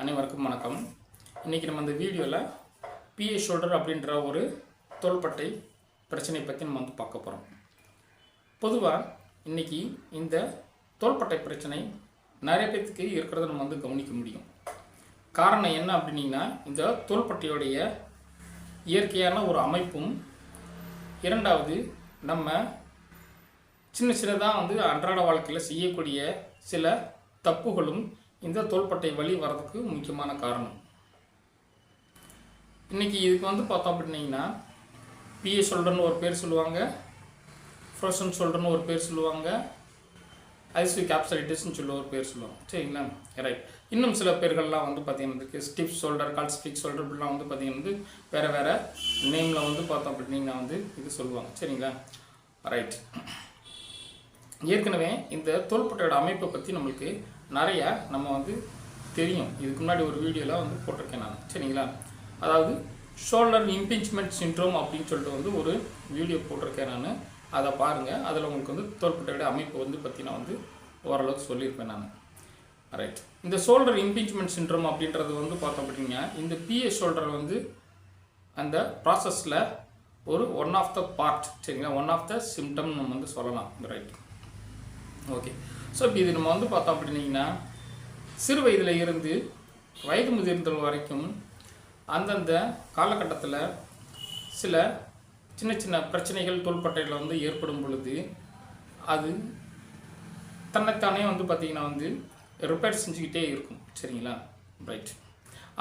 அனைவருக்கும் வணக்கம். இன்றைக்கி நம்ம இந்த வீடியோவில் பிஏ ஷோல்டர் அப்படின்ற ஒரு தோள்பட்டை பிரச்சனையை பற்றி நம்ம வந்து பார்க்க போகிறோம் பொதுவாக இன்றைக்கி இந்த தோள்பட்டை பிரச்சனை நிறைய பேர்த்துக்கு இருக்கிறத நம்ம வந்து கவனிக்க முடியும். காரணம் என்ன அப்படின்னீங்கன்னா இந்த தோள்பட்டையுடைய இயற்கையான ஒரு அமைப்பும் இரண்டாவது நம்ம சின்ன சின்னதாக வந்து அன்றாட வாழ்க்கையில் செய்யக்கூடிய சில தப்புகளும் இந்த தோள்பட்டை வலி வர்றதுக்கு முக்கியமான காரணம். இன்னைக்கு இதுக்கு வந்து பார்த்தோம் அப்படின்னீங்கன்னா பிஏ ஷோல்டர்னு ஒரு பேர் சொல்லுவாங்க ஃப்ரோசன் ஷோல்டர்னு ஒரு பேர் சொல்லுவாங்க ஐசியூ கேப்சலைட்டிஸ்னு சொல்லி ஒரு பேர் சொல்லுவாங்க. சரிங்களா? ரைட் இன்னும் சில பேர்கள்லாம் வந்து பார்த்தீங்கன்னா ஸ்டிப் ஷோல்டர் கால்ஸ்டிக் ஷோல்டர் இப்படிலாம் வந்து பார்த்தீங்கன்னா வந்து வேறு வேறு நேமில் வந்து பார்த்தோம் அப்படின்னீங்கன்னா வந்து இது சொல்லுவாங்க. சரிங்களா? ரைட் ஏற்கனவே இந்த தோள்பட்டையோட அமைப்பை பற்றி நம்மளுக்கு நிறைய நம்ம வந்து தெரியும். இதுக்கு முன்னாடி ஒரு வீடியோலாம் வந்து போட்டிருக்கேன் நான். சரிங்களா? அதாவது ஷோல்டர் இம்பிஞ்ச்மெண்ட் சின்ட்ரோம் அப்படின்னு சொல்லிட்டு வந்து ஒரு வீடியோ போட்டிருக்கேன் நான். அதை பாருங்கள் அதில் உங்களுக்கு வந்து தோள்பட்டையோட அமைப்பு வந்து பார்த்திங்கன்னா வந்து ஓரளவுக்கு சொல்லியிருப்பேன் நான். ரைட் இந்த ஷோல்டர் இம்பிஞ்ச்மெண்ட் சின்ட்ரோம் அப்படின்றது வந்து பார்த்தோம் அப்படின்னா இந்த பிஏ ஷோல்டர் வந்து அந்த ப்ராசஸில் ஒரு ஒன் ஆஃப் த பார்ட் சரிங்களா? ஒன் ஆஃப் த சிம்டம் நம்ம வந்து சொல்லலாம். ரைட் ஓகே ஸோ இப்போ இது நம்ம வந்து பார்த்தோம் அப்படின்னீங்கன்னா சிறு வயதில் இருந்து வயது முதிர்ந்தல் வரைக்கும் அந்தந்த காலகட்டத்தில் சில சின்ன சின்ன பிரச்சனைகள் தோள்பட்டையில் வந்து ஏற்படும் பொழுது அது தன்னைத்தானே வந்து பார்த்திங்கன்னா வந்து ரிப்பேர் செஞ்சுக்கிட்டே இருக்கும். சரிங்களா? ரைட்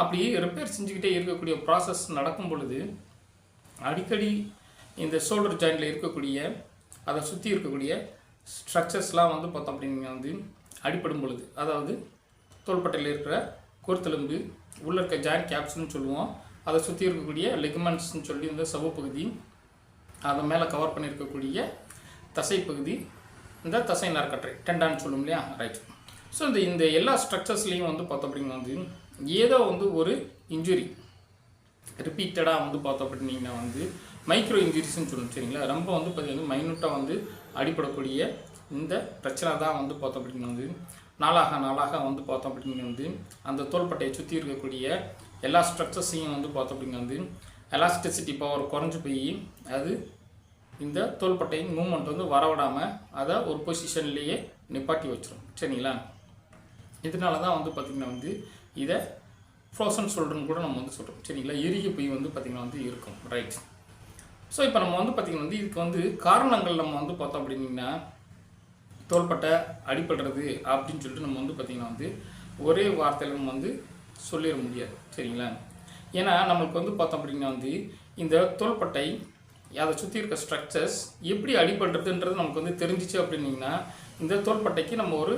அப்படி ரிப்பேர் செஞ்சுக்கிட்டே இருக்கக்கூடிய ப்ராசஸ் நடக்கும் பொழுது அடிக்கடி இந்த ஷோல்டர் ஜாயிண்டில் இருக்கக்கூடிய அதை சுற்றி இருக்கக்கூடிய ஸ்ட்ரக்சர்ஸ்லாம் வந்து பார்த்தோம் அப்படின்னா வந்து அடிப்படும் பொழுது. அதாவது தோள்பட்டையில் இருக்கிற கோர்த்தெலும்பு உள்ள இருக்க ஜாயின் கேப்ஸ்னு சொல்லுவோம். அதை சுற்றி இருக்கக்கூடிய லெக்மெண்ட்ஸ்னு சொல்லி இந்த சவப்பகுதி அதை மேலே கவர் பண்ணியிருக்கக்கூடிய தசைப்பகுதி இந்த தசை நரக்கற்றை டெண்டான்னு சொல்லும் இல்லையா? ரைட் ஸோ இந்த இந்த எல்லா ஸ்ட்ரக்சர்ஸ்லேயும் வந்து பார்த்தோம் அப்படின்னா வந்து ஏதோ வந்து ஒரு இன்ஜுரி ரிப்பீட்டடாக வந்து பார்த்தோம் அப்படின்னீங்கன்னா வந்து மைக்ரோ இன்ஜுரிஸ்ன்னு சொல்லணும் சரிங்களா? ரொம்ப வந்து பார்த்தீங்கன்னா மைனூட்டாக வந்து அடிப்படக்கூடிய இந்த பிரச்சனை தான் வந்து பார்த்தோம் அப்படின்னா வந்து நாளாக நாளாக வந்து பார்த்தோம் அப்படிங்கிறது வந்து அந்த தோள்பட்டையை சுற்றி இருக்கக்கூடிய எல்லா ஸ்ட்ரக்சர்ஸையும் வந்து பார்த்தோம் அப்படின்னா வந்து எலாஸ்டிசிட்டி பவர் குறைஞ்சு போய் அது இந்த தோள்பட்டையின் மூமெண்ட் வந்து வரவிடாமல் அதை ஒரு பொசிஷன்லேயே நிப்பாட்டி வச்சிடும் சரிங்களா? இதனால தான் வந்து பார்த்திங்கன்னா வந்து இதை ஃப்ரோசன் சொல்கிறோன்னு கூட நம்ம வந்து சொல்கிறோம் சரிங்களா? இறுகி போய் வந்து பார்த்திங்கன்னா வந்து இருக்கும். ரைட் ஸோ இப்போ நம்ம வந்து பார்த்திங்கன்னா வந்து இதுக்கு வந்து காரணங்கள் நம்ம வந்து பார்த்தோம் அப்படின்னீங்கன்னா தோள்பட்டை அடிபடுறது அப்படின்னு சொல்லிட்டு நம்ம வந்து பார்த்திங்கன்னா வந்து ஒரே வார்த்தையில் நம்ம வந்து சொல்லிட முடியாது. சரிங்களா? ஏன்னா நம்மளுக்கு வந்து பார்த்தோம் அப்படின்னா வந்து இந்த தோள்பட்டை அதை சுற்றி இருக்க ஸ்ட்ரக்சர்ஸ் எப்படி அடிபடுறதுன்றது நமக்கு வந்து தெரிஞ்சிச்சு அப்படின்னிங்கன்னா இந்த தோள்பட்டைக்கு நம்ம ஒரு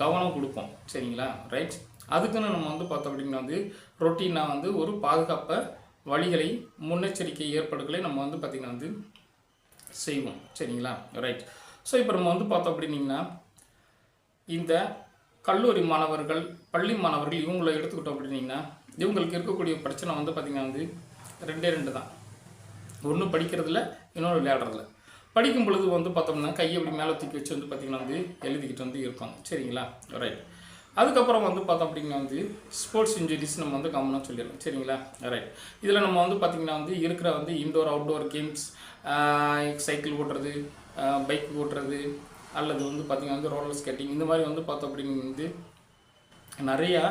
கவனம் கொடுப்போம். சரிங்களா? ரைட் அதுக்குன்னு நம்ம வந்து பார்த்தோம் அப்படின்னா வந்து ரொட்டீனாக வந்து ஒரு பாதுகாப்பை வழிகளை முன்னெச்சரிக்கை ஏற்பாடுகளை நம்ம வந்து பார்த்திங்கன்னா வந்து செய்வோம். சரிங்களா? ரைட் ஸோ இப்போ நம்ம வந்து பார்த்தோம் அப்படின்னீங்கன்னா இந்த கல்லூரி மாணவர்கள் பள்ளி மாணவர்கள் இவங்களை எடுத்துக்கிட்டோம் அப்படின்னிங்கன்னா இவங்களுக்கு இருக்கக்கூடிய பிரச்சனை வந்து பார்த்திங்கன்னா வந்து ரெண்டே ரெண்டு தான். ஒன்று படிக்கிறதுல இன்னொன்று விளையாடுறதுல. படிக்கும் பொழுது வந்து பார்த்தோம்னா கையை அப்படி மேலே தூக்கி வச்சு வந்து பார்த்திங்கன்னா வந்து எழுதிக்கிட்டு வந்து இருப்பாங்க. சரிங்களா? ரைட் அதுக்கப்புறம் வந்து பார்த்தோம் அப்படின்னா வந்து ஸ்போர்ட்ஸ் இன்ஜுரிஸ் நம்ம வந்து காமனாக சொல்லிடலாம். சரிங்களா? ரைட் இதில் நம்ம வந்து பார்த்திங்கன்னா வந்து இருக்கிற வந்து இன்டோர் அவுட்டோர் கேம்ஸ் சைக்கிள் ஓட்டுறது பைக் ஓட்டுறது அல்லது வந்து பார்த்திங்கன்னா வந்து ரோலர் ஸ்கேட்டிங் இந்த மாதிரி வந்து பார்த்தோம் அப்படின்னா வந்து நிறையா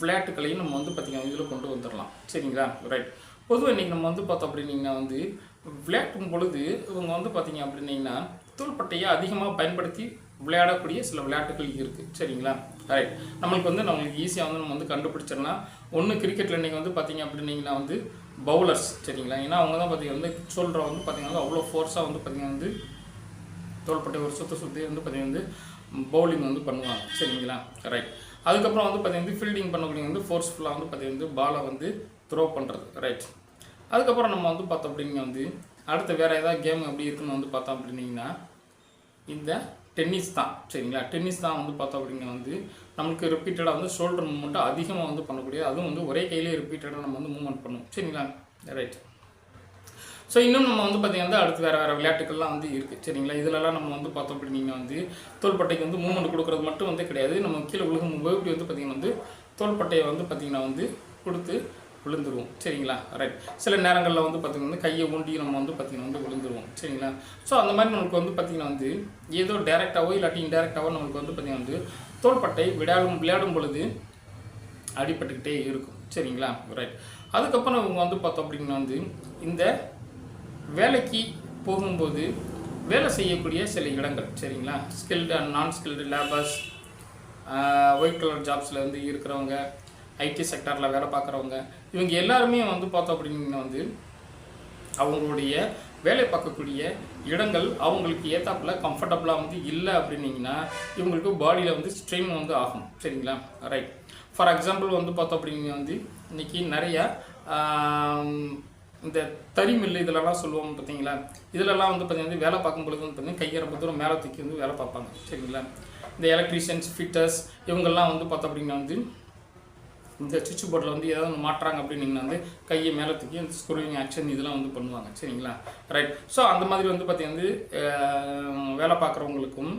விளையாட்டுகளையும் நம்ம வந்து பார்த்திங்கன்னா இதில் கொண்டு வந்துடலாம். சரிங்களா? ரைட் பொதுவாக இன்றைக்கி நம்ம வந்து பார்த்தோம் அப்படின்னீங்கன்னா வந்து விளையாட்டும் பொழுது இவங்க வந்து பார்த்திங்க அப்படின்னீங்கன்னா தோள்பட்டையை அதிகமாக பயன்படுத்தி விளையாடக்கூடிய சில விளையாட்டுகள் இருக்குது சரிங்களா? ரைட் நம்மளுக்கு வந்து நம்மளுக்கு ஈஸியாக வந்து நம்ம வந்து கண்டுபிடிச்சிடலாம். ஒன்று கிரிக்கெட்டில் இன்றைக்கி வந்து பார்த்திங்க அப்படின்னீங்கன்னா வந்து பவுலர்ஸ் சரிங்களா? ஏன்னா அவங்க தான் பார்த்திங்கன்னா வந்து சொல்கிற வந்து பார்த்திங்கன்னா அவ்வளோ ஃபோர்ஸாக வந்து பார்த்திங்கன்னா வந்து தோள்பட்டை ஒரு சுற்று சுற்றி வந்து பார்த்திங்கன்னா வந்து பவுலிங் வந்து பண்ணுவாங்க. சரிங்களா? ரைட் அதுக்கப்புறம் வந்து பார்த்திங்கன்னா ஃபீல்டிங் பண்ணக்கூடிய வந்து ஃபோர்ஸ்ஃபுல்லாக வந்து பார்த்திங்கன்னா வந்து பாலை வந்து த்ரோ பண்ணுறது ரைட் அதுக்கப்புறம் நம்ம வந்து பார்த்தோம் அப்படிங்க வந்து அடுத்து வேறு ஏதாவது கேம் எப்படி இருக்குன்னு வந்து பார்த்தோம் அப்படின்னீங்கன்னா இந்த டென்னிஸ் தான் சரிங்களா? டென்னிஸ் தான் வந்து பார்த்தோம் அப்படின்னா வந்து நம்மளுக்கு ரிப்பீட்டடாக வந்து ஷோல்டர் மூமெண்ட்டு அதிகமாக வந்து பண்ணக்கூடிய அதுவும் வந்து ஒரே கையிலே ரிப்பீட்டடாக நம்ம வந்து மூவ்மெண்ட் பண்ணுவோம் சரிங்களா? ரைட் ஸோ இன்னும் நம்ம வந்து பார்த்திங்கன்னா அடுத்து வேறு வேறு விளையாட்டுகள்லாம் வந்து இருக்குது சரிங்களா? இதிலலாம் நம்ம வந்து பார்த்தோம் அப்படின்னா வந்து தோள்பட்டைக்கு வந்து மூவ்மெண்ட் கொடுக்குறது மட்டும் வந்து கிடையாது. நம்ம கீழே உலகம் போது இப்படி வந்து பார்த்திங்கன்னா வந்து தோள்பட்டையை வந்து பார்த்திங்கன்னா வந்து கொடுத்து விழுந்துருவோம். சரிங்களா? ரைட் சில நேரங்களில் வந்து பார்த்திங்கன்னா கையை ஊண்டி நம்ம வந்து பார்த்திங்கன்னா வந்து விழுந்துருவோம். சரிங்களா? ஸோ அந்த மாதிரி நமக்கு வந்து பார்த்திங்கன்னா வந்து ஏதோ டேரெக்டாகவோ இல்லாட்டி இன்டெரக்டாகவோ நமக்கு வந்து பார்த்திங்கன்னா வந்து தோள்பட்டை விளையாடும் விளையாடும் பொழுது அடிபட்டுக்கிட்டே இருக்கும். சரிங்களா? ரைட் அதுக்கப்புறம் இவங்க வந்து பார்த்தோம் அப்படின்னா வந்து இந்த வேலைக்கு போகும்போது வேலை செய்யக்கூடிய சில இடங்கள். சரிங்களா? Skilled and non skilled labours white collar ஜாப்ஸில் வந்து இருக்கிறவங்க ஐடி செக்டாரில் வேலை பார்க்குறவங்க இவங்க எல்லாருமே வந்து பார்த்தோம் அப்படின்னா வந்து அவங்களுடைய வேலை பார்க்கக்கூடிய இடங்கள் அவங்களுக்கு ஏத்தாப்புல கம்ஃபர்டபுளாக வந்து இல்லை அப்படின்னீங்கன்னா இவங்களுக்கு பாடியில் வந்து ஸ்ட்ரெயின் வந்து ஆகும். சரிங்களா? ரைட் ஃபார் எக்ஸாம்பிள் வந்து பார்த்தோம் அப்படின்னா வந்து இன்னைக்கு நிறையா இந்த தறி மில்லு இதிலலாம் சொல்லுவோம் பார்த்தீங்களா? இதிலலாம் வந்து பார்த்தீங்கன்னா வேலை பார்க்கும் பொழுது வந்து பார்த்தீங்கன்னா கையை ரொம்ப தூரம் மேலே தூக்கி வந்து வேலை பார்ப்பாங்க. சரிங்களா? இந்த எலக்ட்ரீஷியன்ஸ் ஃபிட்டர்ஸ் இவங்கெல்லாம் வந்து பார்த்தோம் அப்படின்னா வந்து இந்த சுவிட்ச் போர்டில் வந்து ஏதாவது ஒன்று மாட்டுறாங்க அப்படின்னீங்கன்னா வந்து கையை மேலே தூக்கி அந்த ஸ்க்ரூவிங் ஆக்ஷன் இதெல்லாம் வந்து பண்ணுவாங்க. சரிங்களா? ரைட் ஸோ அந்த மாதிரி வந்து பார்த்தீங்கன்னா வந்து வேலை பார்க்குறவங்களுக்கும்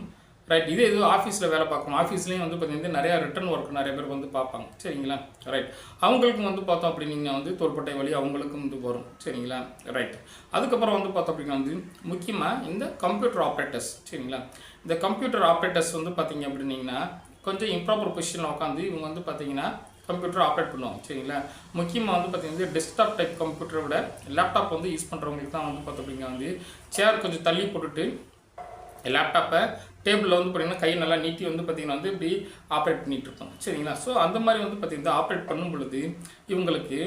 ரைட் இதே இது ஆஃபீஸில் வேலை பார்க்கணும் ஆஃபீஸ்லேயும் வந்து பார்த்தீங்கன்னா நிறையா ரிட்டர்ன் ஒர்க் நிறைய பேர் வந்து பார்ப்பாங்க. சரிங்களா? ரைட் அவங்களுக்கும் வந்து பார்த்தோம் அப்படின்னீங்கன்னா வந்து தோற்பட்டை வழி அவங்களுக்கும் வந்து வரும். சரிங்களா? ரைட் அதுக்கப்புறம் வந்து பார்த்தோம் அப்படின்னா வந்து முக்கியமாக இந்த கம்ப்யூட்டர் ஆப்ரேட்டர்ஸ் சரிங்களா? இந்த கம்ப்யூட்டர் ஆப்ரேட்டர்ஸ் வந்து பார்த்தீங்க அப்படின்னீங்கன்னா கொஞ்சம் இம்ப்ராப்பர் பொசிஷனில் உட்காந்து இவங்க வந்து பார்த்தீங்கன்னா கம்ப்யூட்டர் ஆப்ரேட் பண்ணுவாங்க சரிங்களா? முக்கியமாக வந்து பார்த்தீங்கன்னா டெஸ்க்டாப் டைப் கம்ப்யூட்டரை விட லேப்டாப் வந்து யூஸ் பண்ணுறவங்களுக்கு தான் வந்து பார்த்தோம் வந்து சேர் கொஞ்சம் தள்ளி போட்டுட்டு லேப்டாப்பை டேபிளில் வந்து பார்த்தீங்கன்னா கை நல்லா நீட்டி வந்து பார்த்தீங்கன்னா வந்து இப்படி ஆப்ரேட் பண்ணிகிட்டு இருப்பாங்க சரிங்களா? ஸோ அந்த மாதிரி வந்து பார்த்தீங்கன்னா ஆப்ரேட் பண்ணும் பொழுது இவங்களுக்கு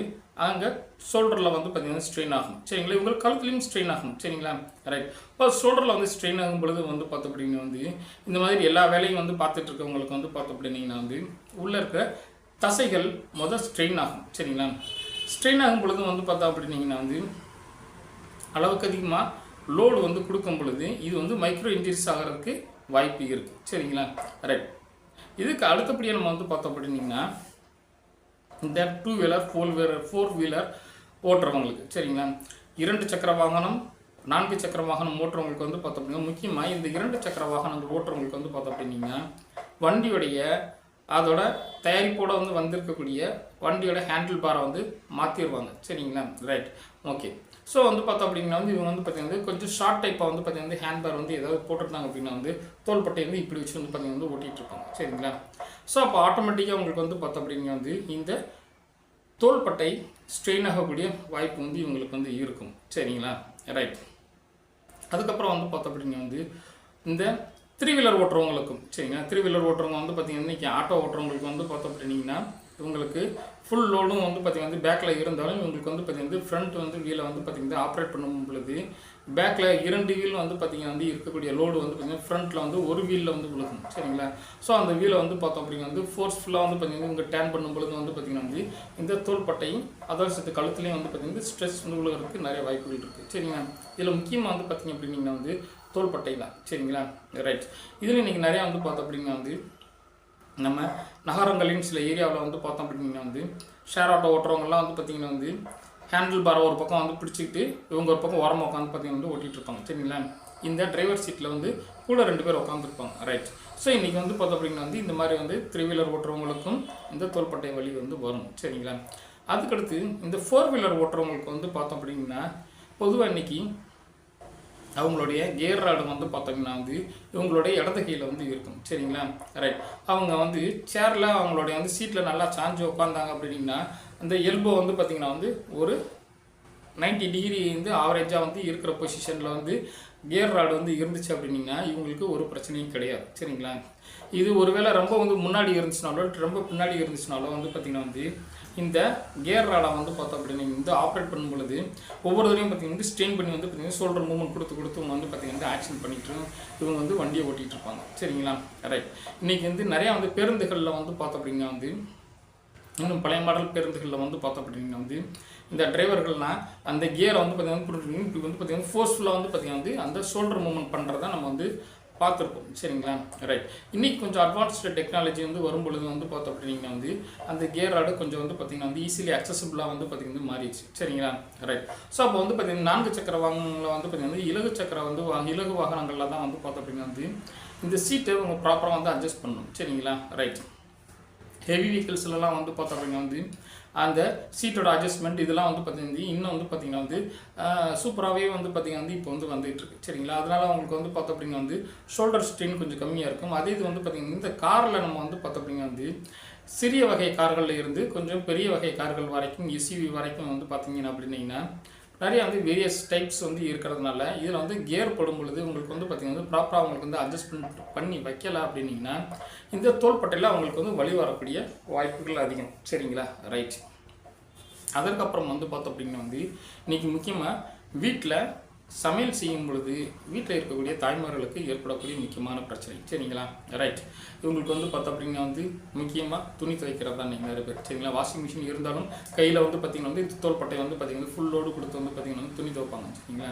அங்கே ஷோல்டரில் வந்து பார்த்தீங்கன்னா ஸ்ட்ரெயின் ஆகும் சரிங்களா? இவங்களுக்கு கழுத்துலையும் ஸ்ட்ரெயின் ஆகும் சரிங்களா? ரைட் இப்போ ஷோல்டரில் வந்து ஸ்ட்ரெயின் ஆகும் பொழுது வந்து பார்த்து அப்படின்னா வந்து இந்த மாதிரி எல்லா வேலையும் வந்து பார்த்துட்டு இருக்கவங்களுக்கு வந்து பார்த்து அப்படின்னீங்கன்னா வந்து உள்ளே இருக்க தசைகள் முதல் ஸ்ட்ரெயின் ஆகும் சரிங்களா? ஸ்ட்ரெயின் ஆகும் பொழுது வந்து பார்த்தோம் அப்படின்னீங்கன்னா வந்து அளவுக்கு அதிகமாக லோடு வந்து கொடுக்கும் பொழுது இது வந்து மைக்ரோ இன்ஜுரிஸ் ஆகிறதுக்கு வாய்ப்பு இருக்குது சரிங்களா? ரைட் இதுக்கு அடுத்தபடியாக நம்ம வந்து பார்த்தோம் அப்படின்னீங்கன்னா இந்த two wheeler four wheeler four wheeler ஓட்டுறவங்களுக்கு சரிங்களா? இரண்டு சக்கர வாகனம் நான்கு சக்கர வாகனம் ஓட்டுறவங்களுக்கு வந்து பார்த்தோம் அப்படின்னா முக்கியமாக இந்த இரண்டு சக்கர வாகனங்கள் ஓட்டுறவங்களுக்கு வந்து பார்த்தோம் அப்படின்னீங்கன்னா வண்டியுடைய அதோட தயாரிப்போட வந்து வந்திருக்கக்கூடிய வண்டியோட ஹேண்டில் பாரை வந்து மாற்றிடுவாங்க சரிங்களா? ரைட் ஓகே ஸோ வந்து பார்த்தோம் அப்படின்னா வந்து இவங்க வந்து பார்த்தீங்கன்னா கொஞ்சம் ஷார்ட் டைப்பாக வந்து பார்த்தீங்கன்னா ஹேண்ட் பார் வந்து ஏதாவது போட்டிருந்தாங்க அப்படின்னா வந்து தோள்பட்டை வந்து இப்படி வச்சு வந்து பார்த்தீங்கன்னா வந்து ஓட்டிகிட்டு இருப்பாங்க. சரிங்களா? ஸோ அப்போ ஆட்டோமேட்டிக்காக உங்களுக்கு வந்து பார்த்தோம் அப்படின்னா வந்து இந்த தோள்பட்டை ஸ்ட்ரெயின் ஆகக்கூடிய வாய்ப்பு வந்து இவங்களுக்கு வந்து இருக்கும். சரிங்களா? ரைட் அதுக்கப்புறம் வந்து பார்த்தோம் அப்படின்னா வந்து இந்த த்ரீ வீலர் ஓட்டுறவங்களுக்கும் சரிங்க த்ரீ வீலர் ஓட்டுறவங்க வந்து பார்த்தீங்கன்னா இன்றைக்கி ஆட்டோ ஓட்டுறவங்களுக்கு வந்து பார்த்தோம் அப்படின்னீங்கன்னா இவங்களுக்கு ஃபுல் லோடும் வந்து பார்த்திங்கன்னா வந்து பேக்கில் இருந்தாலும் இவங்களுக்கு வந்து பார்த்தீங்கன்னா ஃப்ரண்ட் வந்து வீலை வந்து பார்த்தீங்கன்னா ஆப்ரேட் பண்ணும் பொழுது பேக்கில் இரண்டு வீல் வந்து பார்த்திங்கன்னா வந்து இருக்கக்கூடிய லோடு வந்து பார்த்தீங்கன்னா ஃப்ரண்ட்டில் வந்து ஒரு வீலில் வந்து விழுகும் சரிங்களா? ஸோ அந்த வீலை வந்து பார்த்தோம் அப்படின்னா வந்து ஃபோர்ஸ்ஃபுல்லாக வந்து பார்த்தீங்கன்னா இங்கே டேன் பண்ணும் பொழுது வந்து பார்த்தீங்கன்னா வந்து இந்த தோள்பட்டையும் அதோட சேர்த்து கழுத்துலையும் வந்து பார்த்தீங்கன்னா ஸ்ட்ரெஸ் வந்து விழுகிறதுக்கு நிறைய வாய்ப்புகள் இருக்குது சரிங்களா? இதில் முக்கியமாக வந்து பார்த்தீங்க அப்படின்னிங்கன்னா வந்து தோள்பட்டை தான் சரிங்களா? ரைட் இதில் இன்றைக்கி நிறையா வந்து பார்த்தோம் அப்படின்னா வந்து நம்ம நகரங்களின் சில ஏரியாவில் வந்து பார்த்தோம் அப்படின்னா வந்து ஷேர் ஆட்டோ ஓட்டுறவங்கலாம் வந்து பார்த்திங்கன்னா வந்து ஹேண்டில் பாரை ஒரு பக்கம் வந்து பிடிச்சிக்கிட்டு இவங்க ஒரு பக்கம் ஓரமாக உட்காந்து பார்த்தீங்கன்னா வந்து ஓட்டிகிட்டு இருப்பாங்க. சரிங்களா? இந்த டிரைவர் சீட்டில் வந்து கூட ரெண்டு பேர் உட்காந்துருப்பாங்க ரைட் ஸோ இன்றைக்கி வந்து பார்த்தோம் அப்படின்னா வந்து இந்த மாதிரி வந்து த்ரீ வீலர் ஓட்டுறவங்களுக்கும் இந்த தோள்பட்டை வழி வந்து வரும். சரிங்களா? அதுக்கடுத்து இந்த ஃபோர் வீலர் ஓட்டுறவங்களுக்கு வந்து பார்த்தோம் அப்படின்னா பொதுவாக இன்றைக்கி அவங்களுடைய கேர் ராடு வந்து பார்த்தீங்கன்னா வந்து இவங்களுடைய இடது கையில் வந்து இருக்கும். சரிங்களா? ரைட் அவங்க வந்து சேரில் அவங்களுடைய வந்து சீட்டில் நல்லா சாஞ்சு உட்காந்தாங்க அப்படின்னா அந்த எல்போ வந்து பார்த்திங்கன்னா வந்து ஒரு 90 டிகிரி வந்து ஆவரேஜாக வந்து இருக்கிற பொசிஷனில் வந்து கியர் ராடு வந்து இருந்துச்சு அப்படின்னிங்கன்னா இவங்களுக்கு ஒரு பிரச்சனையும் கிடையாது. சரிங்களா? இது ஒருவேளை ரொம்ப வந்து முன்னாடி இருந்துச்சுனாலோ ரொம்ப பின்னாடி இருந்துச்சுனாலோ வந்து பார்த்திங்கன்னா வந்து இந்த கியர் ராடை வந்து பார்த்தோம் அப்படின்னா வந்து ஆப்ரேட் பண்ணும் பொழுது ஒவ்வொரு தடவையும் பார்த்தீங்கன்னா ஸ்ட்ரெயின் பண்ணி வந்து பார்த்தீங்கன்னா ஷோல்டர் மூவ்மெண்ட் கொடுத்து கொடுத்து இவங்க வந்து பார்த்தீங்கன்னா ஆக்ஷன் பண்ணிட்டு இவங்க வந்து வண்டியை ஓட்டிகிட்டு இருப்பாங்க. சரிங்களா? ரைட் இன்றைக்கி வந்து நிறையா வந்து பேருந்துகளில் வந்து பார்த்தோம் அப்படின்னா வந்து இன்னும் பழைய மாடல் பேருந்துகளில் வந்து பார்த்தோம் அப்படின்னா வந்து இந்த டிரைவர்கள்லாம் அந்த கியரை வந்து பார்த்தீங்கன்னா இப்படி வந்து பார்த்திங்கன்னா ஃபோர்ஸ்ஃபுல்லாக வந்து பார்த்திங்கன்னா வந்து அந்த ஷோல்டர் மூவ்மெண்ட் பண்ணுறத நம்ம வந்து பார்த்துருப்போம் சரிங்களா? ரைட் இன்றைக்கி கொஞ்சம் அட்வான்ஸ்டு டெக்னாலஜி வந்து வரும் பொழுது வந்து பார்த்தோம் அப்படின்னா வந்து அந்த கியர் ராடு கொஞ்சம் வந்து பார்த்தீங்கன்னா வந்து ஈஸிலி அக்சசபிளாக வந்து பார்த்தீங்கன்னா மாறிடுச்சு. சரிங்களா? ரைட் ஸோ அப்போ வந்து பார்த்தீங்கன்னா நான்கு சக்கர வாகனங்களில் வந்து பார்த்தீங்கன்னா வந்து இலகு சக்கர வந்து இலகு வாகனங்களில் தான் வந்து பார்த்தோம் அப்படின்னா வந்து இந்த சீட்டை அவங்க ப்ராப்பராக வந்து அட்ஜஸ்ட் பண்ணணும். சரிங்களா? ரைட் ஹெவி வெஹிக்கிள்ஸ்லலாம் வந்து பார்த்தோம் அப்படின்னா வந்து அந்த சீட்டோட அட்ஜஸ்ட்மெண்ட் இதெல்லாம் வந்து பார்த்தீங்கன்னா இன்னும் வந்து பார்த்திங்கன்னா வந்து சூப்பராகவே வந்து பார்த்திங்கன்னா வந்து இப்போ வந்து வந்துட்டு இருக்கு. சரிங்களா? அதனால் உங்களுக்கு வந்து பார்த்தோம் அப்படின்னா வந்து ஷோல்டர் ஸ்ட்ரெயின் கொஞ்சம் கம்மியாக இருக்கும். அதே இது வந்து பார்த்திங்கன்னா இந்த காரில் நம்ம வந்து பார்த்தோம் அப்படின்னா வந்து சிறிய வகை கார்களில் இருந்து கொஞ்சம் பெரிய வகை கார்கள் வரைக்கும் எஸ்யூவி வரைக்கும் வந்து பார்த்திங்கன்னா அப்படின்னீங்கன்னா நிறைய வந்து வேரியஸ் டைப்ஸ் வந்து இருக்கிறதுனால இதில் வந்து கியர் படும் பொழுது உங்களுக்கு வந்து பார்த்திங்கன்னா வந்து ப்ராப்பராக உங்களுக்கு வந்து அட்ஜஸ்ட்மெண்ட் பண்ணி வைக்கல அப்படின்னிங்கன்னா இந்த தோள்பட்டையில் அவங்களுக்கு வந்து வழி வரக்கூடிய வாய்ப்புகள் அதிகம். சரிங்களா? ரைட் அதற்கப்புறம் வந்து பார்த்தோம் அப்படின்னா வந்து இன்னைக்கு முக்கியமாக வீட்டில் சமையல் செய்யும் பொழுது வீட்டில் இருக்கக்கூடிய தாய்மார்களுக்கு ஏற்படக்கூடிய முக்கியமான பிரச்சனை. சரிங்களா? ரைட் இவங்களுக்கு வந்து பார்த்தோம் அப்படின்னா வந்து முக்கியமாக துணி துவைக்கிறது தான் நீங்கள் நிறைய பேர். சரிங்களா? வாஷிங் மிஷின் இருந்தாலும் கையில் வந்து பார்த்திங்கன்னா வந்து தோல்பட்டை வந்து பார்த்திங்கன்னா ஃபுல் லோடு கொடுத்து வந்து பார்த்திங்கன்னா வந்து துணி துவைப்பாங்க. சரிங்களா?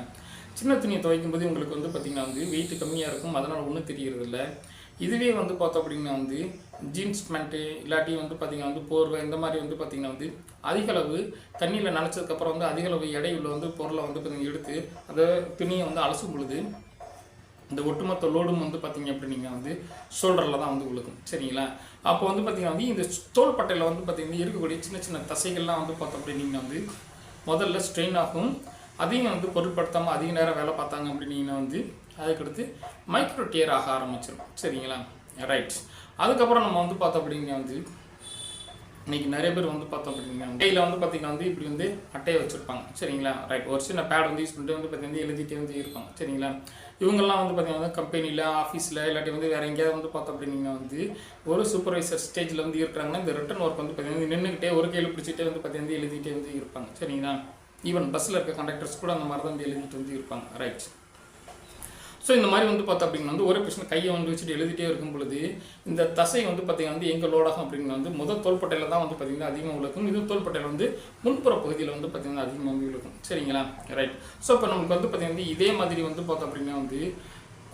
சின்ன துணியை துவைக்கும் போது உங்களுக்கு வந்து பார்த்திங்கன்னா வந்து வெயிட் கம்மியாக இருக்கும். அதனால் ஒன்றும் தெரியறதில்ல. இதுவே வந்து பார்த்தோம் அப்படின்னா வந்து ஜீன்ஸ் பேண்ட்டு இல்லாட்டி வந்து பார்த்தீங்கன்னா வந்து போர்வை இந்த மாதிரி வந்து பார்த்திங்கன்னா வந்து அதிகளவு தண்ணியில் நனைச்சதுக்கப்புறம் வந்து அதிகளவு எடையுள்ள எடை உள்ள வந்து பொருளை வந்து பார்த்தீங்கன்னா எடுத்து அதை துணியை வந்து அலசும் பொழுது இந்த ஒட்டுமொத்த லோடும் வந்து பார்த்தீங்க அப்படின்னா வந்து ஷோல்டரில் தான் வந்து விழுக்கும் சரிங்களா? அப்போ வந்து பார்த்தீங்கன்னா வந்து இந்த தோள்பட்டையில் வந்து பார்த்திங்கன்னா இருக்கக்கூடிய சின்ன சின்ன தசைகள்லாம் வந்து பார்த்தோம் அப்படின்னீங்கன்னா வந்து முதல்ல ஸ்ட்ரெயின் ஆகும். அதையும் வந்து பொருட்படுத்தாமல் அதிக நேரம் வேலை பார்த்தாங்க அப்படின்னீங்கன்னா வந்து அதுக்கடுத்து மைக்ரோ டியர் ஆக ஆரம்பிச்சிடும் சரிங்களா? ரைட் அதுக்கப்புறம் நம்ம வந்து பார்த்தோம் அப்படிங்க வந்து இன்னைக்கு நிறைய பேர் வந்து பார்த்தோம் அப்படின்னா கையில் வந்து பார்த்தீங்கன்னா வந்து இப்படி வந்து அட்டையை வச்சுருப்பாங்க. சரிங்களா? ரைட் ஒரு சின்ன பேட் வந்து யூஸ் பண்ணிட்டு வந்து பார்த்தீங்கன்னா எழுதிட்டே வந்து இருப்பாங்க. சரிங்களா? இவங்கெல்லாம் வந்து பார்த்தீங்கன்னா கம்பெனியில் ஆஃபீஸில் இல்லாட்டி வந்து வேறு எங்கேயாவது வந்து பார்த்தோம் அப்படின்னா வந்து ஒரு சூப்பர்வைசர் ஸ்டேஜில் வந்து இருக்கிறாங்கன்னா இந்த ரிட்டன் ஒர்க் வந்து பார்த்திங்கன்னா நின்றுக்கிட்டே ஒரு கையில் பிடிச்சிட்டே வந்து பார்த்தீங்கன்னா எழுதிட்டே வந்து இருப்பாங்க. சரிங்களா? ஈவன் பஸ்ஸில் இருக்க கண்டக்டர்ஸ் கூட அந்த மாதிரி தான் வந்து எழுதிட்டு வந்து இருப்பாங்க. ரைட் ஸோ இந்த மாதிரி வந்து பார்த்தோம் அப்படின்னா வந்து ஒரே பிரச்சனை. கையை வந்து வச்சுட்டு எழுதிட்டே இருக்கும் பொழுது இந்த தசை வந்து பார்த்தீங்கன்னா வந்து எங்கே லோடாகும் அப்படின்னா வந்து முதல் தோள்பட்டையில் தான் வந்து பார்த்தீங்கன்னா அதிகமாக விழுக்கும். இது தோள்பட்டையில் வந்து முன்புற பகுதியில் வந்து பார்த்திங்கன்னா அதிகமாக வந்து விழுக்கும். சரிங்களா? ரைட் ஸோ இப்போ நமக்கு வந்து பார்த்திங்கன்னா இதே மாதிரி வந்து பார்த்தோம் அப்படின்னா வந்து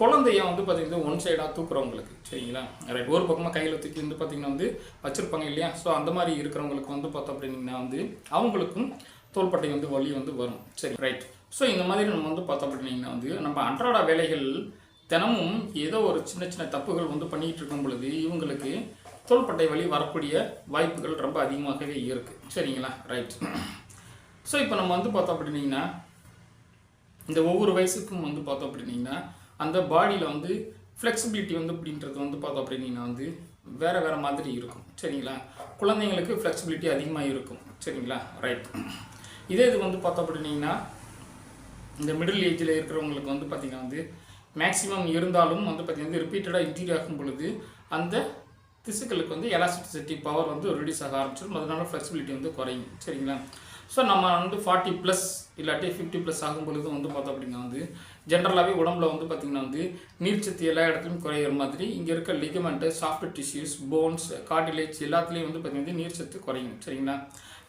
குழந்தைய வந்து பார்த்தீங்கன்னா ஒன் சைடாக தூக்குறவங்களுக்கு. சரிங்களா? ரைட் ஒரு பக்கமாக கையில் தூக்கி வந்து பார்த்திங்கன்னா வந்து வச்சுருப்பாங்க இல்லையா? ஸோ அந்த மாதிரி இருக்கிறவங்களுக்கு வந்து பார்த்தோம் அப்படின்னா வந்து அவங்களுக்கும் தோள்பட்டை வந்து வலி வந்து வரும். சரி. ரைட் ஸோ இந்த மாதிரி நம்ம வந்து பார்த்தோம் அப்படின்னா வந்து நம்ம அன்றாட வேலைகள் தினமும் ஏதோ ஒரு சின்ன சின்ன தப்புகள் வந்து பண்ணிகிட்டு இருக்கும் பொழுது இவங்களுக்கு தோள்பட்டை வழி வரக்கூடிய வாய்ப்புகள் ரொம்ப அதிகமாகவே இருக்குது சரிங்களா? ரைட் ஸோ இப்போ நம்ம வந்து பார்த்தோம் அப்படின்னிங்கன்னா இந்த ஒவ்வொரு வயசுக்கும் வந்து பார்த்தோம் அப்படின்னிங்கன்னா அந்த பாடியில் வந்து ஃப்ளெக்சிபிலிட்டி வந்து அப்படின்றது வந்து பார்த்தோம் அப்படின்னீங்கன்னா வந்து வேறு வேறு மாதிரி இருக்கும். சரிங்களா? குழந்தைங்களுக்கு ஃப்ளெக்சிபிலிட்டி அதிகமாக இருக்கும். சரிங்களா? ரைட் இதே இது வந்து பார்த்தோம் அப்படின்னீங்கன்னா இந்த மிடில் ஏஜில் இருக்கிறவங்களுக்கு வந்து பார்த்திங்கன்னா வந்து மேக்ஸிமம் இருந்தாலும் வந்து பார்த்திங்கன்னா ரிப்பீட்டடாக இன்ஜுரி ஆகும் பொழுது அந்த திசுக்களுக்கு வந்து எலாஸ்டிசிட்டி பவர் வந்து ரிடியூஸ் ஆக ஆரம்பிச்சிடும். அதனால ஃப்ளெக்சிபிலிட்டி வந்து குறையும். சரிங்களா? ஸோ நம்ம வந்து ஃபார்ட்டி ப்ளஸ் இல்லாட்டி ஃபிஃப்டி ப்ளஸ் ஆகும் பொழுது வந்து பார்த்தோம் அப்படின்னா வந்து ஜென்ரலாகவே உடம்புல வந்து பார்த்திங்கன்னா வந்து நீர்ச்சத்து எல்லா இடத்துலையும் குறையிற மாதிரி இங்கே இருக்க ligament soft tissues bones cartilage எல்லாத்துலேயும் வந்து பார்த்திங்கன்னா நீர்ச்சத்து குறையும். சரிங்களா?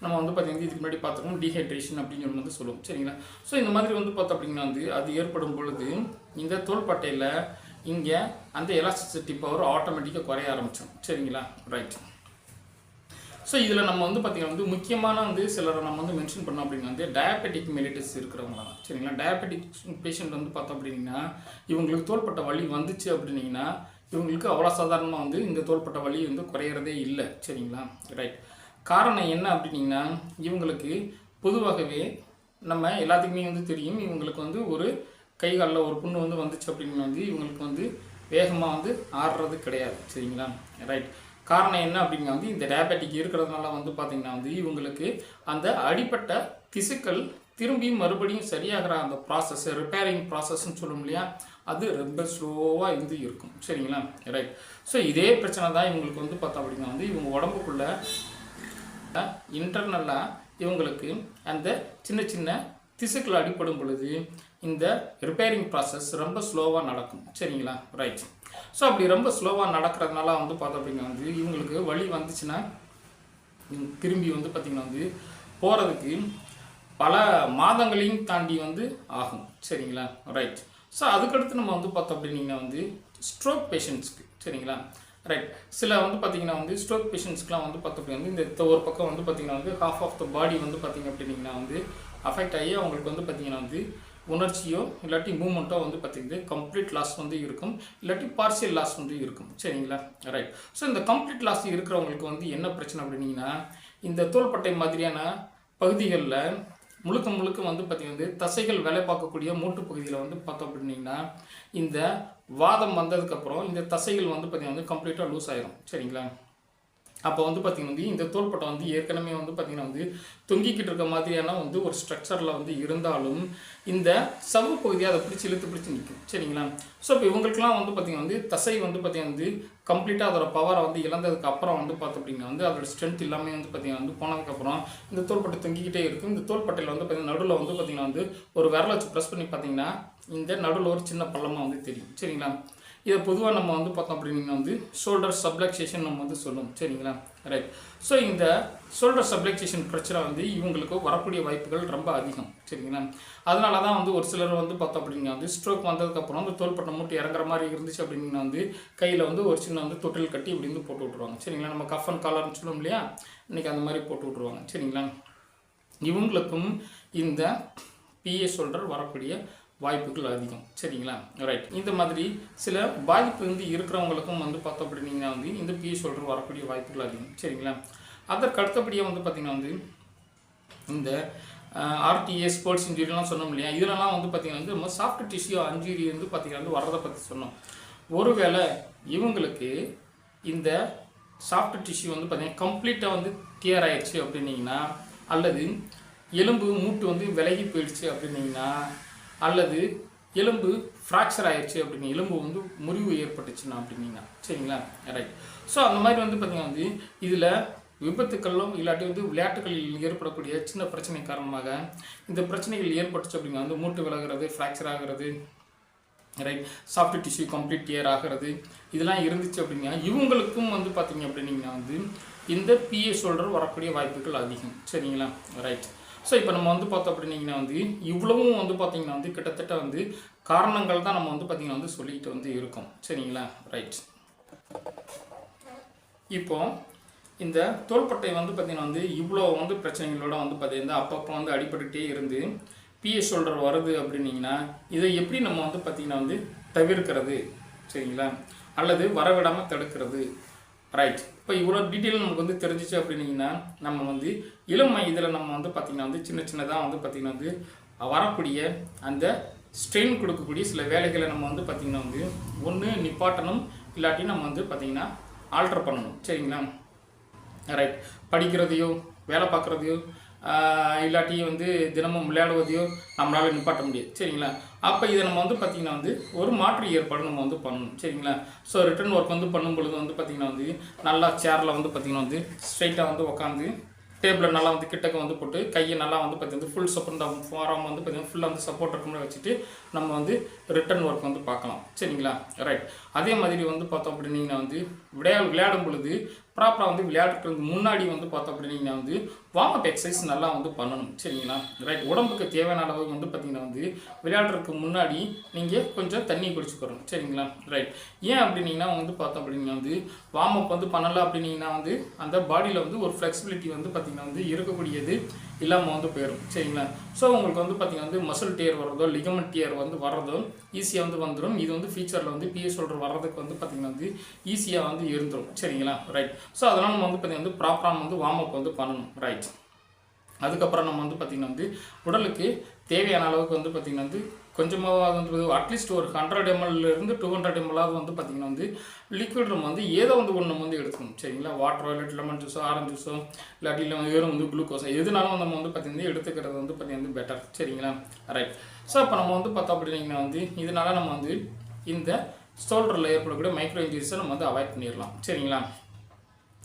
நம்ம வந்து பார்த்திங்கன்னா இதுக்கு முன்னாடி பார்த்துருக்கோம் டீஹைட்ரேஷன் அப்படின்னு சொல்லி வந்து சொல்லுவோம். சரிங்களா? ஸோ இந்த மாதிரி வந்து பார்த்தோம் அப்படின்னா வந்து அது ஏற்படும் பொழுது இந்த தோள்பட்டையில் இங்கே அந்த எலாஸ்டிசிட்டி பவர் ஆட்டோமேட்டிக்காக குறைய ஆரம்பிச்சிடும். சரிங்களா? ரைட் ஸோ இதில் நம்ம வந்து பார்த்திங்கன்னா வந்து முக்கியமான வந்து சிலரை நம்ம வந்து மென்ஷன் பண்ணோம் அப்படின்னா வந்து டயபெட்டிக் மெலிட்டிஸ் இருக்கிறவங்க தான் சரிங்களா? டயபெட்டிக் பேஷண்ட் வந்து பார்த்தோம் அப்படின்னா இவங்களுக்கு தோள்பட்ட வலி வந்துச்சு அப்படின்னீங்கன்னா இவங்களுக்கு அவ்வளோ சாதாரணமாக வந்து இந்த தோள்பட்ட வலி வந்து குறையிறதே இல்லை. சரிங்களா? ரைட் காரணம் என்ன அப்படின்னிங்கன்னா இவங்களுக்கு பொதுவாகவே நம்ம எல்லாத்துக்குமே வந்து தெரியும் இவங்களுக்கு வந்து ஒரு கை காலில் ஒரு புண்ணு வந்து வந்துச்சு அப்படின்னு வந்து இவங்களுக்கு வந்து வேகமாக வந்து ஆடுறது கிடையாது. சரிங்களா? ரைட் காரணம் என்ன அப்படின்னா வந்து இந்த டயபெட்டிக் இருக்கிறதுனால வந்து பார்த்திங்கன்னா வந்து இவங்களுக்கு அந்த அடிப்பட்ட திசுக்கள் திரும்பி மறுபடியும் சரியாகிற அந்த ப்ராசஸ் ரிப்பேரிங் ப்ராசஸ்ன்னு சொல்லும் இல்லையா? அது ரொம்ப ஸ்லோவாக இருந்து இருக்கும். சரிங்களா? ரைட் ஸோ இதே பிரச்சனை தான் இவங்களுக்கு வந்து பார்த்தோம் அப்படின்னா வந்து இவங்க உடம்புக்குள்ள இன்டர்னலாக இவங்களுக்கு அந்த சின்ன சின்ன திசுக்கள் அடிப்படும் பொழுது இந்த ரிப்பேரிங் ப்ராசஸ் ரொம்ப ஸ்லோவாக நடக்கும். சரிங்களா? ரைட் ஸோ அப்படி ரொம்ப ஸ்லோவாக நடக்கிறதுனால வந்து பார்த்தோம் அப்படின்னா வந்து இவங்களுக்கு வழி வந்துச்சுன்னா திரும்பி வந்து பார்த்திங்கன்னா வந்து போகிறதுக்கு பல மாதங்களையும் தாண்டி வந்து ஆகும். சரிங்களா? ரைட் ஸோ அதுக்கடுத்து நம்ம வந்து பார்த்தோம் அப்படின்னீங்கன்னா வந்து ஸ்ட்ரோக் பேஷண்ட்ஸ்க்கு சரிங்களா? ரைட் சில வந்து பார்த்தீங்கன்னா வந்து ஸ்ட்ரோக் பேஷண்ட்ஸ்க்குலாம் வந்து பார்த்து அப்படின்னா வந்து இந்த ஒரு பக்கம் வந்து பார்த்தீங்கன்னா வந்து ஹாஃப் ஆஃப் த பாடி வந்து பார்த்தீங்க அப்படின்னா வந்து அஃபெக்ட் ஆகி அவங்களுக்கு வந்து பார்த்தீங்கன்னா வந்து உணர்ச்சியோ இல்லாட்டி மூமெண்ட்டோ வந்து பார்த்திங்கன்னா கம்ப்ளீட் லாஸ் வந்து இருக்கும். இல்லாட்டி பார்சியல் லாஸ் வந்து இருக்கும். சரிங்களா? ரைட் ஸோ இந்த கம்ப்ளீட் லாஸ் இருக்கிறவங்களுக்கு வந்து என்ன பிரச்சனை அப்படின்னீங்கன்னா இந்த தோள்பட்டை மாதிரியான பகுதிகளில் முழுக்க முழுக்க வந்து பார்த்திங்கன்னா தசைகள் வேலை பார்க்கக்கூடிய மூட்டு பகுதியில் வந்து பார்த்தோம் அப்படின்னீங்கன்னா இந்த வாதம் வந்ததுக்கப்புறம் இந்த தசைகள் வந்து பார்த்திங்கன்னா வந்து கம்ப்ளீட்டாக லூஸ் ஆயிரும். சரிங்களா? அப்போ வந்து பார்த்திங்கன்னா வந்து இந்த தோள்பட்டை வந்து ஏற்கனவே வந்து பார்த்திங்கன்னா வந்து தொங்கிக்கிட்டு இருக்க மாதிரியான வந்து ஒரு ஸ்ட்ரக்சரில் வந்து இருந்தாலும் இந்த சவ்வு பகுதியை அதை பிடிச்சி இழுத்து பிடிச்சி நிற்கும் சரிங்களா? ஸோ இப்போ இவங்களுக்குலாம் வந்து பார்த்திங்கன்னா வந்து தசை வந்து பார்த்திங்கன்னா வந்து கம்ப்ளீட்டாக அதோட பவரை வந்து இழந்ததுக்கு அப்புறம் வந்து பார்த்தோம் அப்படின்னா வந்து அதோட ஸ்ட்ரென்த் எல்லாமே வந்து பார்த்திங்கன்னா வந்து போனதுக்கப்புறம் இந்த தோள்பட்டை தொங்கிக்கிட்டே இருக்கும். இந்த தோள்பட்டையில் வந்து பார்த்திங்கன்னா நடுவில் வந்து பார்த்திங்கன்னா வந்து ஒரு விரலை வச்சு ப்ரெஸ் பண்ணி பார்த்தீங்கன்னா இந்த நடுவில் ஒரு சின்ன பள்ளமாக வந்து தெரியும். சரிங்களா? இதை பொதுவாக நம்ம வந்து பார்த்தோம் அப்படின்னா வந்து ஷோல்டர் சப்ளக்சேஷன் நம்ம வந்து சொல்லுவோம். சரிங்களா? ரைட் ஸோ இந்த ஷோல்டர் சப்ளக்சேஷன் பிரச்சனை வந்து இவங்களுக்கு வரக்கூடிய வாய்ப்புகள் ரொம்ப அதிகம். சரிங்களா? அதனால தான் வந்து ஒரு சிலர் வந்து பார்த்தோம் அப்படின்னா வந்து ஸ்ட்ரோக் வந்ததுக்கப்புறம் அந்த தோள்பட்டை மூட்டை இறங்குற மாதிரி இருந்துச்சு அப்படின்னா வந்து கையில் வந்து ஒரு சின்ன வந்து தொட்டில் கட்டி இப்படி வந்து போட்டு விட்ருவாங்க சரிங்களா? நம்ம கஃப் அண்ட் காலர்னு சொல்லுவோம் இல்லையா? இன்றைக்கி அந்த மாதிரி போட்டு விட்ருவாங்க சரிங்களா? இவங்களுக்கும் இந்த பிஏ ஷோல்டர் வரக்கூடிய வாய்ப்புகள் அதிகம். சரிங்களா? ரைட் இந்த மாதிரி சில பாதிப்பு வந்து இருக்கிறவங்களுக்கும் வந்து பார்த்தோம் அப்படின்னீங்கன்னா வந்து இந்த பிஏ சொல்கிற வரக்கூடிய வாய்ப்புகள் அதிகம். சரிங்களா? அதற்கு அடுத்தபடியாக வந்து பார்த்திங்கன்னா வந்து இந்த ஆர்டிஏ ஸ்போர்ட்ஸ் இன்ஜுரிலாம் சொன்னோம் இல்லையா? இதிலலாம் வந்து பார்த்திங்கன்னா வந்து நம்ம சாஃப்ட் டிஷ்யூ அஞ்சுரி வந்து பார்த்திங்கன்னா வந்து வர்றதை பற்றி சொன்னோம். ஒருவேளை இவங்களுக்கு இந்த சாஃப்ட் டிஷ்யூ வந்து பார்த்திங்கன்னா கம்ப்ளீட்டாக வந்து டியர் ஆயிடுச்சு அப்படின்னீங்கன்னா அல்லது எலும்பு மூட்டு வந்து விலகி போயிடுச்சு அப்படின்னீங்கன்னா அல்லது எலும்பு ஃப்ராக்சர் ஆயிடுச்சு அப்படின்னு எலும்பு வந்து முறிவு ஏற்பட்டுச்சுன்னா அப்படின்னீங்கன்னா சரிங்களா? ரைட் ஸோ அந்த மாதிரி வந்து பார்த்திங்கன்னா வந்து இதில் விபத்துக்களும் இல்லாட்டி வந்து விளையாட்டுகளில் ஏற்படக்கூடிய சின்ன பிரச்சனை காரணமாக இந்த பிரச்சனைகள் ஏற்பட்டுச்சு அப்படின்னா வந்து மூட்டு விலகிறது ஃப்ராக்சர் ஆகிறது right soft tissue complete clear ஆகிறது இதெல்லாம் இருந்துச்சு அப்படின்னா இவங்களுக்கும் வந்து பார்த்தீங்க அப்படின்னீங்கன்னா வந்து இந்த பிஏ சொல்கிற வரக்கூடிய வாய்ப்புகள் அதிகம். சரிங்களா? ரைட் ஸோ இப்போ நம்ம வந்து பார்த்தோம் அப்படின்னீங்கன்னா வந்து இவ்வளவும் வந்து பார்த்தீங்கன்னா வந்து கிட்டத்தட்ட வந்து காரணங்கள் தான் நம்ம வந்து பார்த்தீங்கன்னா வந்து சொல்லிக்கிட்டு வந்து இருக்கோம். சரிங்களா? ரைட் இப்போ இந்த தோள்பட்டை வந்து பார்த்தீங்கன்னா வந்து இவ்வளோ வந்து பிரச்சனைகளோட வந்து பார்த்தீங்கன்னா அப்பப்போ வந்து அடிபட்டுகிட்டே இருந்து பிஎஸ் ஷோல்டர் வருது அப்படின்னீங்கன்னா இதை எப்படி நம்ம வந்து பார்த்திங்கன்னா வந்து தவிர்க்கிறது? சரிங்களா? அல்லது வரவிடாமல் தடுக்கிறது? ரைட் இப்போ இவ்வளோ டீட்டெயில் நமக்கு வந்து தெரிஞ்சிச்சு அப்படின்னீங்கன்னா நம்ம வந்து இளமை இதில் நம்ம வந்து பார்த்திங்கன்னா வந்து சின்ன சின்னதாக வந்து பார்த்திங்கன்னா வந்து வரக்கூடிய அந்த ஸ்ட்ரெயின் கொடுக்கக்கூடிய சில வேலைகளை நம்ம வந்து பார்த்திங்கன்னா வந்து ஒன்று நிப்பாட்டணும் இல்லாட்டி நம்ம வந்து பார்த்திங்கன்னா ஆல்டர் பண்ணணும். சரிங்களா? ரைட் படிக்கிறதையோ வேலை பார்க்குறதையோ இல்லாட்டி வந்து தினமும் விளையாடுவதையோ நம்மளால் நிப்பாட்ட முடியாது. சரிங்களா? அப்போ இதை நம்ம வந்து பார்த்திங்கன்னா வந்து ஒரு மாற்று ஏற்பாடு நம்ம வந்து பண்ணணும். சரிங்களா? ஸோ ரிட்டர்ன் ஒர்க் வந்து பண்ணும் பொழுது வந்து பார்த்திங்கன்னா வந்து நல்லா சேரில் வந்து பார்த்திங்கன்னா வந்து ஸ்ட்ரைட்டாக வந்து உட்காந்து டேபிளில் நல்லா வந்து கிட்டக்க வந்து போட்டு கையை நல்லா வந்து பார்த்தீங்கன்னா ஃபுல் சப்போர்ட் ஃபாரம் வந்து பார்த்திங்கன்னா ஃபுல்லாக வந்து சப்போர்ட் இருக்கிற வச்சுட்டு நம்ம வந்து ரிட்டர்ன் ஒர்க் வந்து பார்க்கலாம். சரிங்களா? ரைட் அதே மாதிரி வந்து பார்த்தோம் அப்படின்னீங்கன்னா வந்து விளையா விளையாடும் பொழுது ப்ராப்பராக வந்து விளையாடுறதுக்கு முன்னாடி வந்து பார்த்தோம் அப்படின்னீங்கன்னா வந்து வார்ம் அப் எக்ஸசைஸ் நல்லா வந்து பண்ணணும். சரிங்களா? ரைட் உடம்புக்கு தேவையான அளவு வந்து பார்த்தீங்கன்னா வந்து விளையாடுறதுக்கு முன்னாடி நீங்கள் கொஞ்சம் தண்ணி குடிச்சுக்கிறோம் சரிங்களா? ரைட் ஏன் அப்படின்னீங்கன்னா வந்து பார்த்தோம் அப்படின்னா வந்து வார்ம் அப் வந்து பண்ணலை அப்படின்னீங்கன்னா வந்து அந்த பாடியில் வந்து ஒரு ஃப்ளெக்சிபிலிட்டி வந்து பார்த்திங்கன்னா வந்து இருக்கக்கூடியது இல்லாமல் வந்து போயிடும் சரிங்களா? ஸோ உங்களுக்கு வந்து பார்த்திங்கன்னா வந்து மசில் டியர் வர்றதோ லிகமெண்ட் டியர் வந்து வர்றதோ ஈஸியாக வந்து வந்துடும் இது வந்து ஃபியூச்சரில் வந்து பிஎஸ் ஷோல்டர் வர்றதுக்கு வந்து பார்த்திங்கன்னா வந்து ஈஸியாக வந்து இருந்துடும் சரிங்களா? ரைட் ஸோ அதனால் நம்ம வந்து பார்த்திங்கன்னா வந்து ப்ராப்பராக வந்து வார்ம் அப் வந்து பண்ணணும். ரைட் அதுக்கப்புறம் நம்ம வந்து பார்த்திங்கன்னா வந்து உடலுக்கு தேவையான அளவுக்கு வந்து பார்த்திங்கன்னா வந்து கொஞ்சமாக வந்து அட்லீஸ்ட் ஒரு ஹண்ட்ரட் இருந்து டூ ஹண்ட்ரட் எம்எல்லாவது வந்து பார்த்திங்கன்னா வந்து லிக்விட் நம்ம வந்து ஏதோ வந்து ஒன்று நம்ம வந்து எடுத்துக்கணும். சரிங்களா? வாட்டரோ இல்லாட்டி லெமன் ஜூஸோ ஆரஞ்சு ஜூஸோ இல்லாட்டி இல்லை வெறும் வந்து குளுக்கோஸோ எதுனாலும் நம்ம வந்து பார்த்திங்கன்னா எடுத்துக்கிறது வந்து பார்த்திங்கன்னா வந்து பெட்டர் சரிங்களா? ரைட் ஸோ அப்போ நம்ம வந்து பார்த்தோம் அப்படின்னா வந்து இதனால நம்ம வந்து இந்த ஷோல்டரில் ஏற்படக்கூடிய மைக்ரோ இன்ஜுரிஸை நம்ம வந்து அவாய்ட் பண்ணிடலாம். சரிங்களா?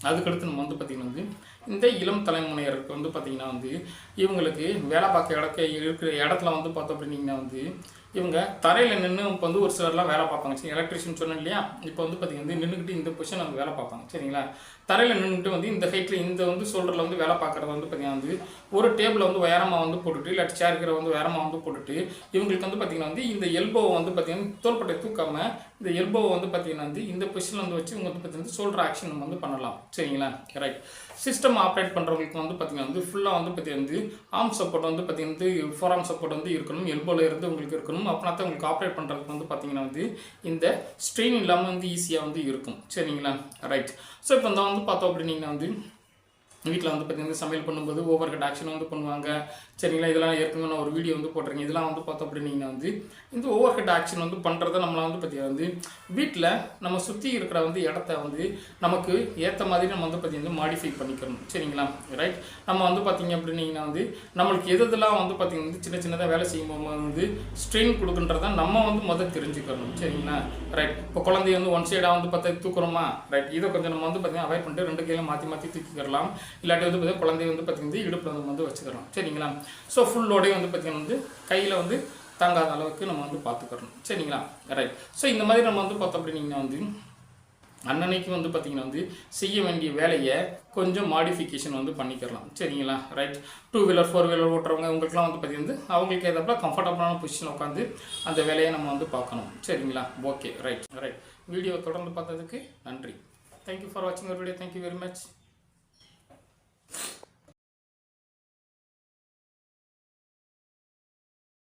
அதுக்கடுத்து நம்ம வந்து பார்த்திங்கன்னா வந்து இந்த இளம் தலைமுறையருக்கு வந்து பார்த்திங்கன்னா வந்து இவங்களுக்கு வேலை பார்க்க இடக்க இருக்கிற இடத்துல வந்து பார்த்தோம் அப்படின்னீங்கன்னா வந்து இவங்க தரையில் நின்று இப்போ வந்து ஒரு சிலர்லாம் வேலை பார்ப்பாங்க. சரி எலக்ட்ரிஷியன் சொன்னேன் இல்லையா? இப்போ வந்து பார்த்திங்கன்னா வந்து நின்றுக்கிட்டு இந்த பொசிஷன் வந்து வேலை பார்ப்பாங்க. சரிங்களா? தரையில் நின்றுட்டு வந்து இந்த ஹைட்டில் இந்த வந்து ஷோல்டரில் வந்து வேலை பார்க்குறது வந்து பார்த்திங்கன்னா வந்து ஒரு டேபிளை வந்து உயரமாக வந்து போட்டுட்டு இல்லாட்டி சேர்க்கிற வந்து உயரமாக வந்து போட்டுட்டு இவங்களுக்கு வந்து பார்த்திங்கன்னா வந்து இந்த எல்போவை வந்து பார்த்திங்கன்னா தோள்பட்டை தூக்காமல் இந்த எல்போவை வந்து பார்த்தீங்கன்னா வந்து இந்த பொசிஷனில் வந்து வச்சு இவங்க வந்து பார்த்தீங்கன்னா ஷோல்டர் ஆக்ஷன் நம்ம வந்து பண்ணலாம். சரிங்களா? ரைட் சிஸ்டம் ஆப்ரேட் பண்ணுறவங்களுக்கு வந்து பார்த்தீங்கன்னா வந்து ஃபுல்லாக வந்து பார்த்தீங்கன்னா வந்து ஆர்ம் சப்போர்ட் வந்து பார்த்திங்கன்னா வந்து ஃபோர் ஆர்ம் சப்போர்ட் வந்து இருக்கணும் எல்போவில் இருந்து உங்களுக்கு இருக்கணும். அப்படின்னா தான் உங்களுக்கு ஆப்ரேட் பண்ணுறதுக்கு வந்து பார்த்திங்கன்னா வந்து இந்த ஸ்ட்ரெயின் இல்லாமல் வந்து ஈஸியாக வந்து இருக்கும். சரிங்களா? ரைட் ஸோ இப்போ இந்த வந்து பார்த்தோம் அப்படின்னீங்கன்னா வந்து வீட்டில் வந்து பார்த்தீங்கன்னா சமையல் பண்ணும்போது ஓவர் கட் ஆக்ஷன் வந்து பண்ணுவாங்க. சரிங்களா இதெல்லாம் ஏற்கனவே நான் ஒரு வீடியோ வந்து போட்டிருக்கேன். இதெல்லாம் வந்து பார்த்தோம் அப்படின்னீங்கன்னா வந்து இந்த ஓவர் கட் ஆக்ஷன் வந்து பண்ணுறத நம்மளை வந்து பார்த்தீங்கன்னா வந்து வீட்டில் நம்ம சுற்றி இருக்கிற வந்து இடத்த வந்து நமக்கு ஏற்ற மாதிரி நம்ம வந்து பார்த்தீங்கன்னா மாடிஃபை பண்ணிக்கணும். சரிங்களா? ரைட் நம்ம வந்து பார்த்திங்க அப்படின்னீங்கன்னா வந்து நம்மளுக்கு எது எதெல்லாம் வந்து பார்த்திங்கன்னா வந்து சின்ன சின்னதாக வேலை செய்யும்போது வந்து ஸ்ட்ரெயின் கொடுக்குன்றத நம்ம வந்து முதல் தெரிஞ்சுக்கணும். சரிங்களா? ரைட் இப்போ குழந்தைய வந்து ஒன் சைடாக வந்து பார்த்தா தூக்குறோமா? ரைட் இதை கொஞ்சம் நம்ம வந்து பார்த்தீங்கன்னா அவாய்ட் பண்ணிட்டு ரெண்டு கையில மாற்றி மாற்றி தூக்கிக்கிறலாம் இல்லாட்டி வந்து பார்த்தீங்கன்னா குழந்தைய வந்து பார்த்தீங்கன்னா இடுப்பில் வந்து வந்து வச்சுக்கிறோம். சரிங்களா? ஸோ ஃபுல்லோடையும் வந்து பார்த்தீங்கன்னா வந்து கையில் வந்து தாங்காத அளவுக்கு நம்ம வந்து பார்த்துக்கிறணும். சரிங்களா? ரைட் ஸோ இந்த மாதிரி நம்ம வந்து பார்த்தோம் அப்படின்னீங்கன்னா வந்து அன்னன்னைக்கு வந்து பார்த்தீங்கன்னா வந்து செய்ய வேண்டிய வேலையை கொஞ்சம் மாடிஃபிகேஷன் வந்து பண்ணிக்கிறலாம். சரிங்களா? Right two wheeler four wheeler ஓட்டுறவங்க உங்களுக்குலாம் வந்து பார்த்தீங்கன்னா வந்து அவங்களுக்கு ஏதப்பல கம்ஃபர்டபுளான பொசிஷன் உட்காந்து அந்த வேலையை நம்ம வந்து பார்க்கணும். சரிங்களா? ஓகே ரைட் ரைட் வீடியோ தொடர்ந்து பார்த்ததுக்கு நன்றி. தேங்க்யூ ஃபார் வாட்சிங் ஒரு வீடியோ தேங்க்யூ வெரி மச்